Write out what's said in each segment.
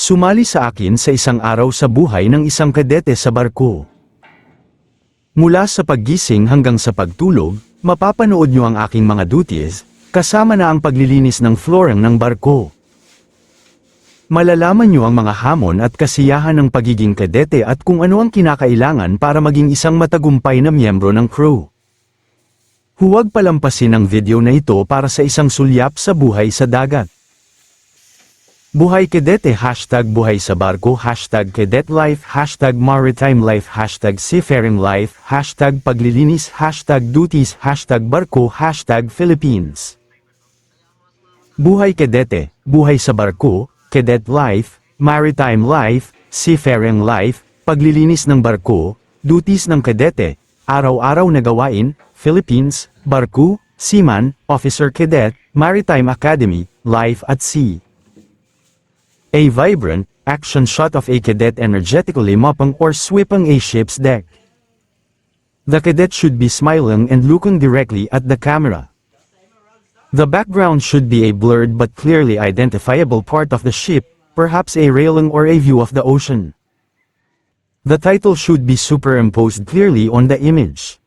Sumali sa akin sa isang araw sa buhay ng isang kadete sa barko. Mula sa paggising hanggang sa pagtulog, mapapanood nyo ang aking mga duties, kasama na ang paglilinis ng flooring ng barko. Malalaman nyo ang mga hamon at kasiyahan ng pagiging kadete at kung ano ang kinakailangan para maging isang matagumpay na miyembro ng crew. Huwag palampasin ang video na ito para sa isang sulyap sa buhay sa dagat. Buhay Kedete Hashtag Buhay sa Barko Hashtag Cadet Life Hashtag Maritime Life Hashtag Seafaring Life Hashtag Paglilinis Hashtag Duties Hashtag Barko Hashtag Philippines. Buhay Kedete, Buhay sa Barko, Cadet Life, Maritime Life, Seafaring Life, Paglilinis ng Barko, Duties ng Kadete, Araw-araw na gawain, Philippines, Barko, Seaman, Officer Cadet, Maritime Academy, Life at Sea a vibrant, action shot of a cadet energetically mopping or sweeping a ship's deck. The cadet should be smiling and looking directly at the camera. The background should be a blurred but clearly identifiable part of the ship, perhaps a railing or a view of the ocean. The title should be superimposed clearly on the image.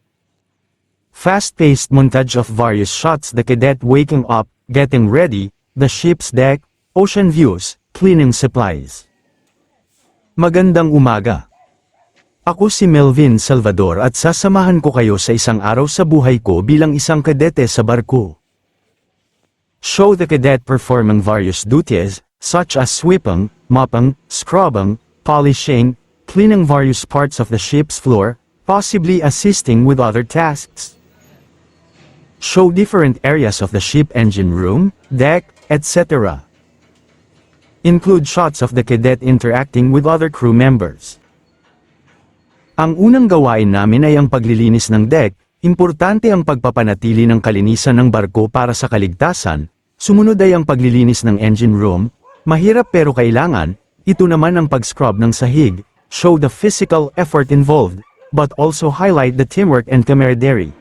Fast-paced montage of various shots the cadet waking up, getting ready, the ship's deck, ocean views, cleaning supplies. Magandang umaga. Ako si Melvin Salvador at sasamahan ko kayo sa isang araw sa buhay ko bilang isang kadete sa barko. Show the cadet performing various duties, such as sweeping, mopping, scrubbing, polishing, cleaning various parts of the ship's floor, possibly assisting with other tasks. Show different areas of the ship engine room, deck, etc. Include shots of the cadet interacting with other crew members. Ang unang gawain namin ay ang paglilinis ng deck, importante ang pagpapanatili ng kalinisan ng barko para sa kaligtasan, sumunod ay ang paglilinis ng engine room, mahirap pero kailangan, ito naman ang pag-scrub ng sahig, show the physical effort involved, but also highlight the teamwork and camaraderie.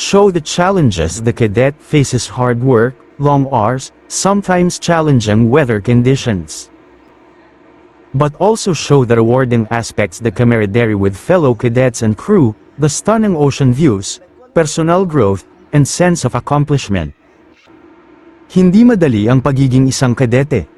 Show the challenges the cadet faces hard work, long hours, sometimes challenging weather conditions. But also show the rewarding aspects the camaraderie with fellow cadets and crew, the stunning ocean views, personal growth, and sense of accomplishment. Hindi madali ang pagiging isang kadete.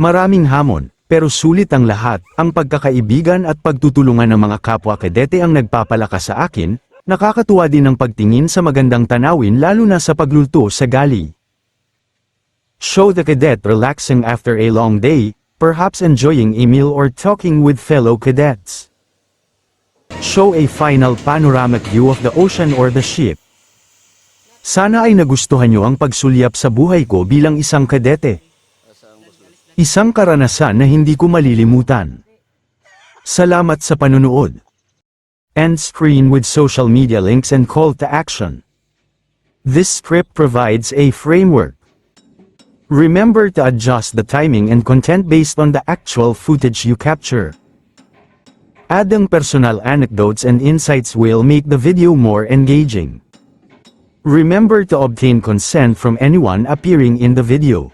Maraming hamon, pero sulit ang lahat, ang pagkakaibigan at pagtutulungan ng mga kapwa kadete ang nagpapalakas sa akin, nakakatuwa din ang pagtingin sa magandang tanawin lalo na sa paglulto sa gali. Show the cadet relaxing after a long day, perhaps enjoying a meal or talking with fellow cadets. Show a final panoramic view of the ocean or the ship. Sana ay nagustuhan nyo ang pagsulyap sa buhay ko bilang isang kadete. Isang karanasan na hindi ko malilimutan. Salamat sa panunood. End screen with social media links and call to action. This script provides a framework. Remember to adjust the timing and content based on the actual footage you capture. Adding personal anecdotes and insights will make the video more engaging. Remember to obtain consent from anyone appearing in the video.